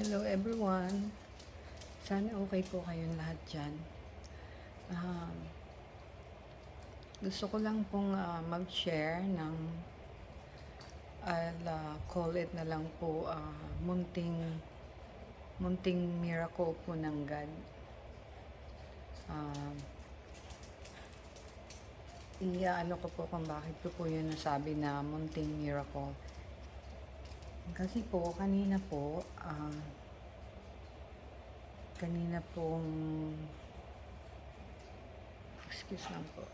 Hello everyone. Sana okay po kayong lahat dyan. Um, gusto ko lang pong ah, mag-share ng I'll ah, call it na lang po ah, munting munting miracle po ng God. Um, Iya, ko po kung bakit ko po yun nasabi na munting miracle. Kasi po, kanina po, ah, kanina pong, excuse lang po.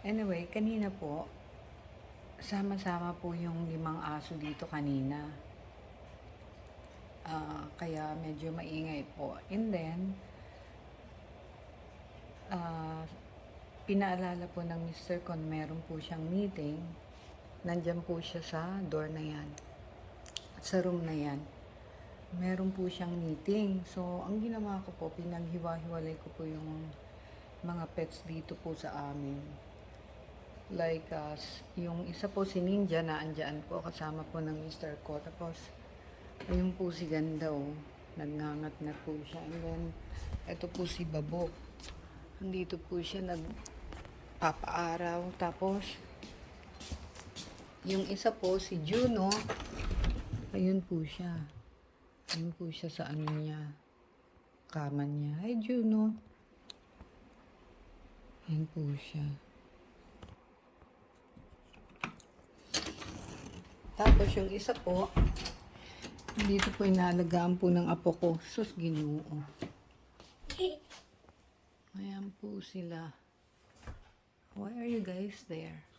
Anyway, kanina po, sama-sama po yung limang aso dito kanina. Ah, kaya medyo maingay po. And then, ah, pinaalala po ng Mr. Con, meron po siyang meeting. Nandyan po siya sa door na yan. Sa room na yan. Meron po siyang meeting. So, ang ginawa ko po, pinaghiwa-hiwalay ko po yung mga pets dito po sa amin. Like, s- yung isa po si Ninja na andyan po, kasama po ng Mr. Ko. Tapos, ayun po si Ganda, oh. Nagngangat na po siya. And then, ito po si Babo. Nandito po siya nagpapaaraw. Tapos, yung isa po, si Juno, ayun po siya. Ayun po siya sa ano niya, kama niya. Hi, Juno. Ayun po siya. Tapos yung isa po, dito po inalagaan po ng apo ko. Sus, ginoo. Ayan po sila. Why are you guys there?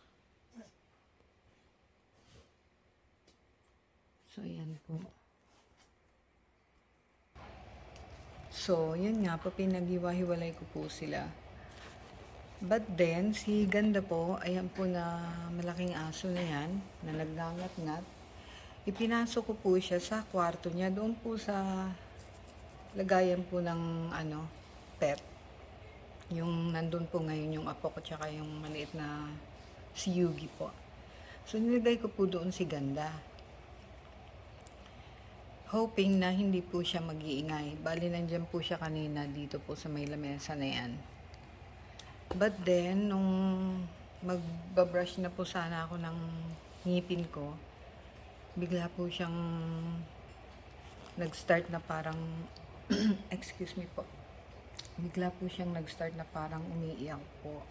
So, ayan po. So, yun nga po, pinaghiwa-hiwalay ko po sila. But then, si Ganda po, ayan po na malaking aso na yan, na nagngangat-ngat. Ipinasok ko po siya sa kwarto niya, doon po sa lagayan po ng ano, pet. Yung nandun po ngayon yung apo ko tsaka yung maliit na si Yugi po. So nilagay ko po doon si Ganda. Hoping na hindi po siya mag-iingay. Bali nandyan po siya kanina dito po sa may lamesa na yan. But then, nung magbabrush na po sana ako ng ngipin ko, bigla po siyang nag-start na parang, excuse me po, bigla po siyang nag-start na parang umiiyak po.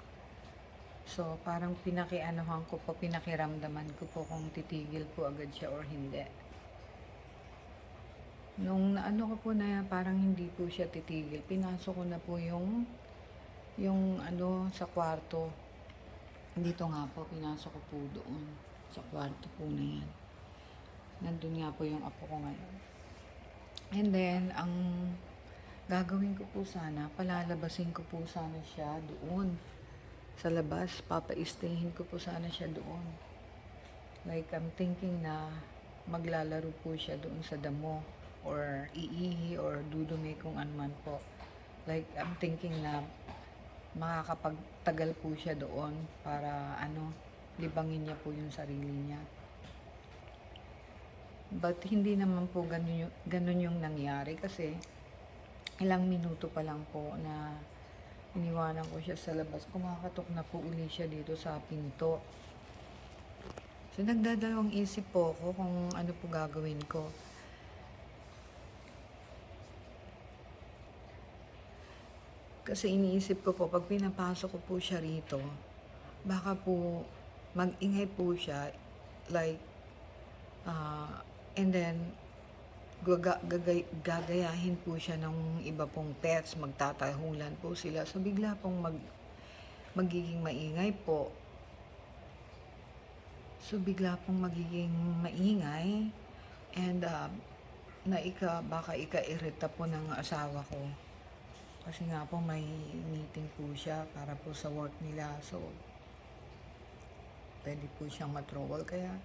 So, parang pinakianuhan ko po, pinakiramdaman ko po kung titigil po agad siya or hindi. Nung naano ko po na parang hindi po siya titigil, pinasok ko na po yung yung ano sa kwarto. Dito nga po, pinasok ko po doon sa kwarto po na yan. Nandun nga po yung apo ko ngayon. And then, ang gagawin ko po sana, palalabasin ko po sana siya doon sa labas. Papaistahin ko po sana siya doon. Like, I'm thinking na maglalaro po siya doon sa damo or iihi or dudumi kung ano man po. Like, I'm thinking na makakapagtagal po siya doon para ano, libangin niya po yung sarili niya. But hindi naman po ganun yung, ganun yung nangyari kasi ilang minuto pa lang po na iniwanan ko siya sa labas. Kumakatok na po uli siya dito sa pinto. So nagdadalawang isip po ako kung ano po gagawin ko. Kasi iniisip ko po, pag pinapasok ko po siya rito, baka po mag-ingay po siya, like, ah, and then, gaga, gagay, gagayahin po siya ng iba pong pets, magtatahulan po sila. So, bigla pong mag, magiging maingay po. So, bigla pong magiging maingay, and, ah, na ika, baka ika-irita po ng asawa ko. Kasi nga po may meeting po siya para po sa work nila. So, pwede po siyang matrowal. Kaya,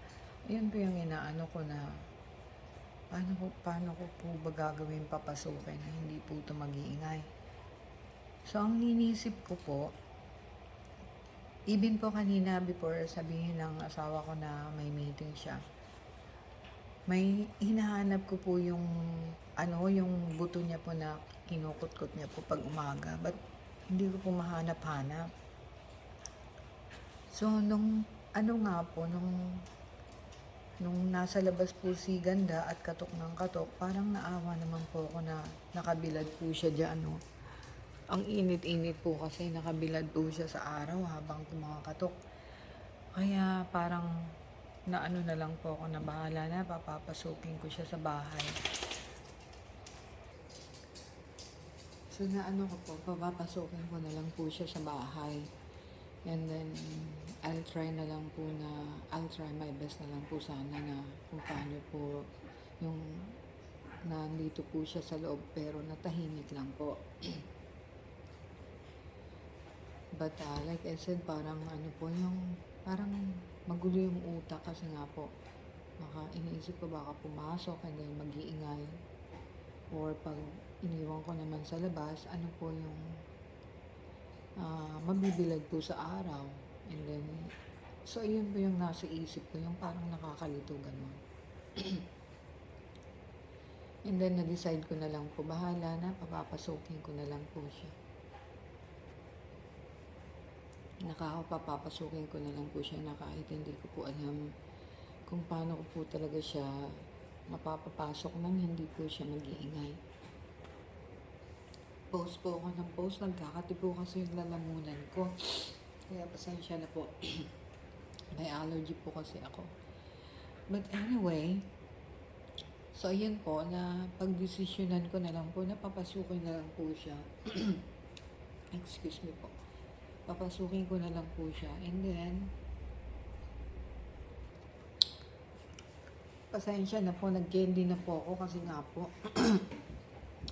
yun po yung inaano ko na paano ko, paano ko po ba gagawin papasukin hindi po ito mag-iingay. So, ang ninisip ko po, even po kanina before sabihin ng asawa ko na may meeting siya, may hinahanap ko po yung ano, yung buto niya po na kinukutkot niya po pag umaga. But hindi ko po mahanap-hanap. So, nung ano nga po, nung nung nasa labas po si Ganda at katok ng katok, parang naawa naman po ako na nakabilad po siya dyan, no. Ang init-init po kasi nakabilad po siya sa araw habang kumakatok. Kaya parang naano na lang po ako na bahala na, papapasukin ko siya sa bahay. So naano ko po, papapasukin ko na lang po siya sa bahay. And then, I'll try na lang po na, I'll try my best na lang po sana na kung paano po yung nandito po siya sa loob pero natahimik lang po. But uh, like I said, parang ano po yung, parang magulo yung utak kasi nga po, baka iniisip ko baka pumasok and then mag-iingay. Or pag iniwan ko naman sa labas, ano po yung ah, mabibilad po sa araw. And then, so ayun po yung nasa isip ko, yung parang nakakalito ganun. And then, na-decide ko na lang po, bahala na, papapasukin ko na lang po siya. Naka, papapasukin ko na lang po siya na kahit hindi ko po alam kung paano ko po talaga siya mapapapasok nang hindi po siya mag-iingay. Post po ako ng post, nagkakati po kasi yung lalamunan ko. Kaya pasensya na po. May allergy po kasi ako. But anyway, so ayun po, na pagdesisyonan ko na lang po, napapasukin na lang po siya. Excuse me po. Papasukin ko na lang po siya. And then, pasensya na po, nag-candy na po ako kasi nga po,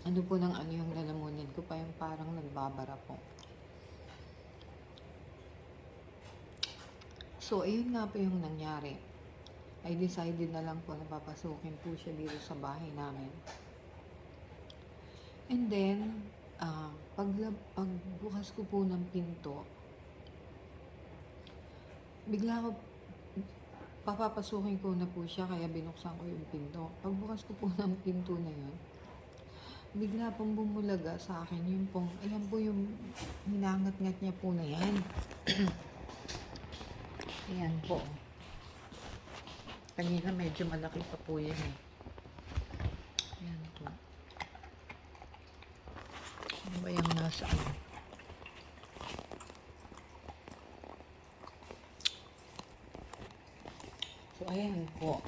ano po ng ano yung lalamunan ko pa yung parang nagbabara po. So, ayun nga po yung nangyari. I decided na lang po na papasukin po siya dito sa bahay namin. And then, ah pag, pagbukas ko po ng pinto, bigla ko, papapasukin ko na po siya, kaya binuksan ko yung pinto. Pagbukas ko po ng pinto na yun, bigla pong bumulaga sa akin yung pong, ayan po yung hinangat-ngat niya po na yan. ayan po. Kanina medyo malaki pa po yan eh. Ayan po. Ano ba yung nasa ano? So, ayan po.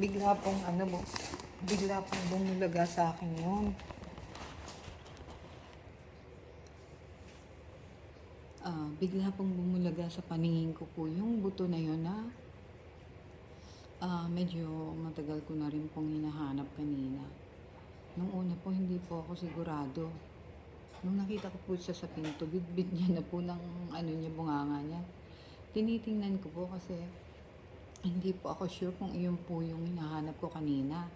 Bigla pong ano mo, bigla pong bumulaga sa akin yun. Ah, bigla pong bumulaga sa paningin ko po yung buto na yun na ah, medyo matagal ko na rin pong hinahanap kanina. Nung una po, hindi po ako sigurado. Nung nakita ko po siya sa pinto, bit-bit niya na po ng ano niya, bunganga niya. Tinitingnan ko po kasi hindi po ako sure kung iyon po yung hinahanap ko kanina.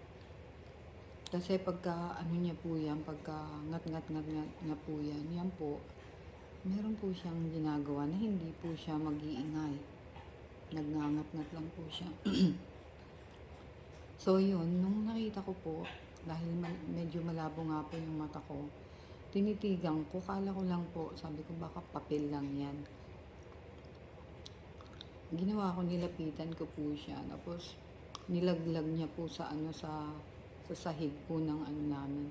Kasi pagka ano niya po yan, pagka ngat-ngat-ngat nga po yan, yan po, meron po siyang ginagawa na hindi po siya mag-iingay. Nagngangat-ngat lang po siya. so yun, nung nakita ko po, dahil medyo malabo nga po yung mata ko, tinitigang ko, kala ko lang po, sabi ko baka papel lang yan ginawa ko nilapitan ko po siya tapos nilaglag niya po sa ano sa sa sahig po ng ano namin.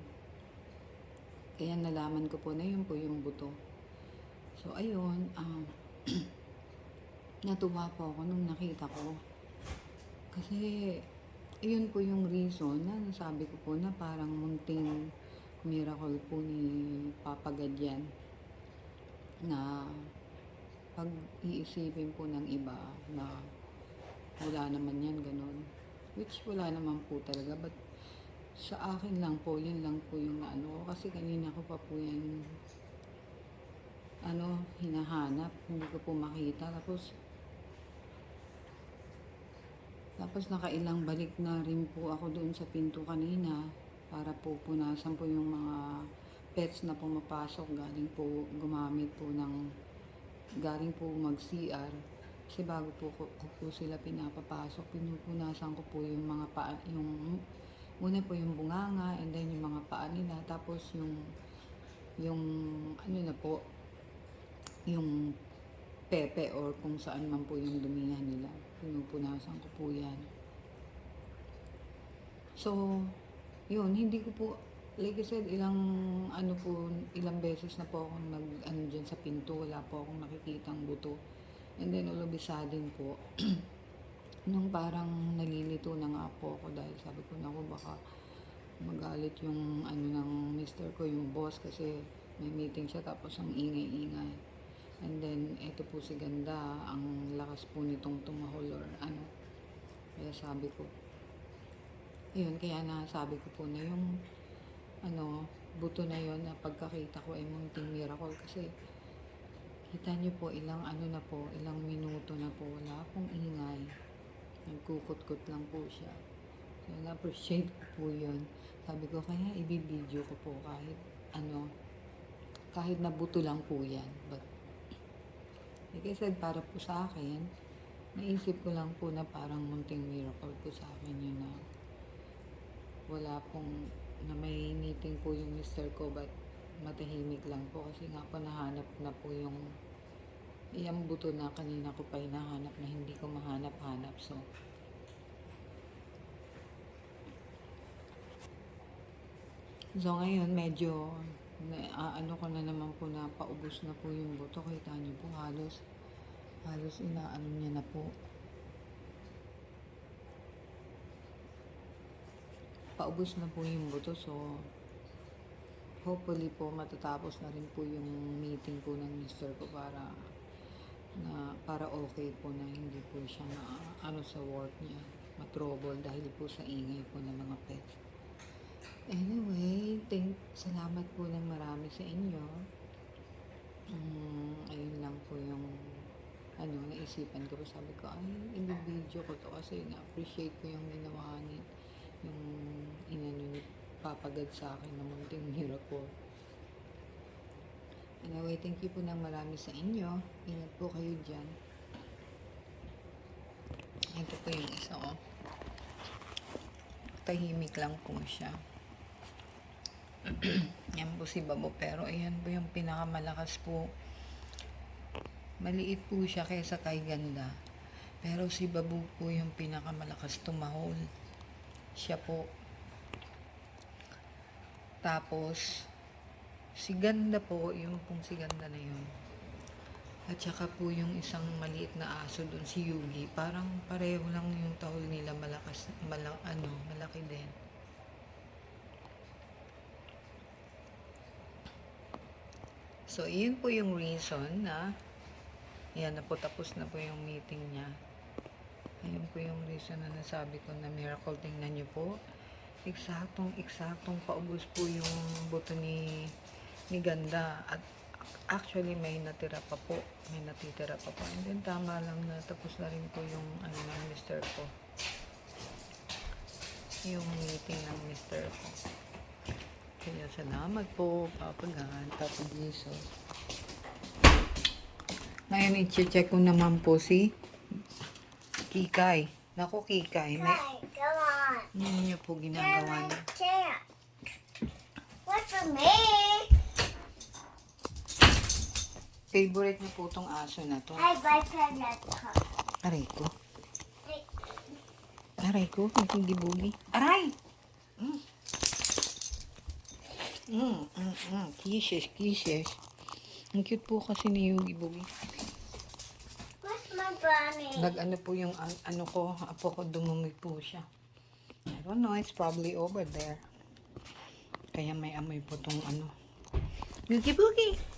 Kaya nalaman ko po na yun po yung buto. So ayun um, natuwa po ako nung nakita ko. Kasi yun po yung reason na nasabi ko po na parang munting miracle po ni Papa Gadyan na pag iisipin po ng iba na wala naman yan ganun. Which wala naman po talaga but sa akin lang po yun lang po yung ano ko. Kasi kanina ko pa po yan ano hinahanap. Hindi ko po makita. Tapos tapos nakailang balik na rin po ako doon sa pinto kanina para po punasan po yung mga pets na pumapasok. Galing po gumamit po ng galing po mag-CR. Kasi bago po ko, ko po sila pinapapasok, pinupunasan ko po yung mga paa, yung una po yung bunganga and then yung mga paa nila tapos yung yung ano na po yung pepe or kung saan man po yung dumihan nila. Pinupunasan ko po yan. So yun hindi ko po like I said ilang ano po ilang beses na po akong nag ano dyan sa pinto wala po akong nakikitang buto. And then all of a sudden po nung parang nalilito na nga po ako dahil sabi ko na baka magalit yung ano ng mister ko yung boss kasi may meeting siya tapos ang ingay-ingay. And then eto po si Ganda ang lakas po nitong tumahol or ano. Kaya sabi ko yun kaya nasabi ko po na yung ano buto na yon na pagkakita ko ay munting miracle kasi kita niyo po ilang ano na po ilang minuto na po wala pong ingay nagkukot-kot lang po siya. So, na-appreciate ko po yun. Sabi ko, kaya ibibideo ko po kahit ano, kahit nabuto lang po yan. But, like I said, para po sa akin, naisip ko lang po na parang munting miracle po sa akin yun na wala pong, na may meeting po yung mister ko but matahimik lang po kasi nga po nahanap na po yung Iyang buto na kanina ko pa hinahanap na hindi ko mahanap-hanap. So, so ngayon medyo na, ano ko na naman po na paubos na po yung buto. Kita niyo po halos halos inaano niya na po. Paubos na po yung buto. So, hopefully po matatapos na rin po yung meeting po ng mister ko para na para okay po na hindi po siya na ano sa work niya matrouble dahil po sa ingay po ng mga pets. Anyway, thank, salamat po ng marami sa inyo. Um, ayun lang po yung ano, naisipan ko. Sabi ko, ay, i-video ko to kasi na-appreciate ko yung ginawa ni yung inano ni papagad sa akin ng munting miracle. Anyway, thank you po ng marami sa inyo. Ingat po kayo dyan. Ito po yung isa ko. Tahimik lang po siya. yan po si Babo. Pero ayan po yung pinakamalakas po. Maliit po siya kaysa kay Ganda. Pero si Babu po yung pinakamalakas tumahol. Siya po. Tapos, si Ganda po, yung pong si Ganda na yun. At saka po yung isang maliit na aso doon, si Yugi. Parang pareho lang yung tahol nila malakas, mala, ano, malaki din. So, yun po yung reason na yan na po, tapos na po yung meeting niya. Ayun po yung reason na nasabi ko na miracle. Tingnan niyo po. Eksaktong, eksaktong paubos po yung buto ni, ni Ganda. At actually, may natira pa po. May natitira pa po. And then, tama lang na tapos na rin po yung ano ng mister ko. Yung meeting ng mister ko. Kaya salamat po, Papa God, Papa Jesus. Ngayon, i-check ko naman po si Kikay. Naku, Kikay. May, ano niyo po ginagawa niya? What's for me? Favorite niyo po tong aso na to. I like that cup. Aray ko. Aray ko, nakikibugi. Aray! Mm. Mm, mm, mm. Kisses, kisses. Ang cute po kasi ni Yugi Bugi. What's my bunny? Nag-ano po yung an- ano ko, apo ko dumumi po siya. I don't know, it's probably over there. Kaya may amoy po tong ano. Yugi Bugi!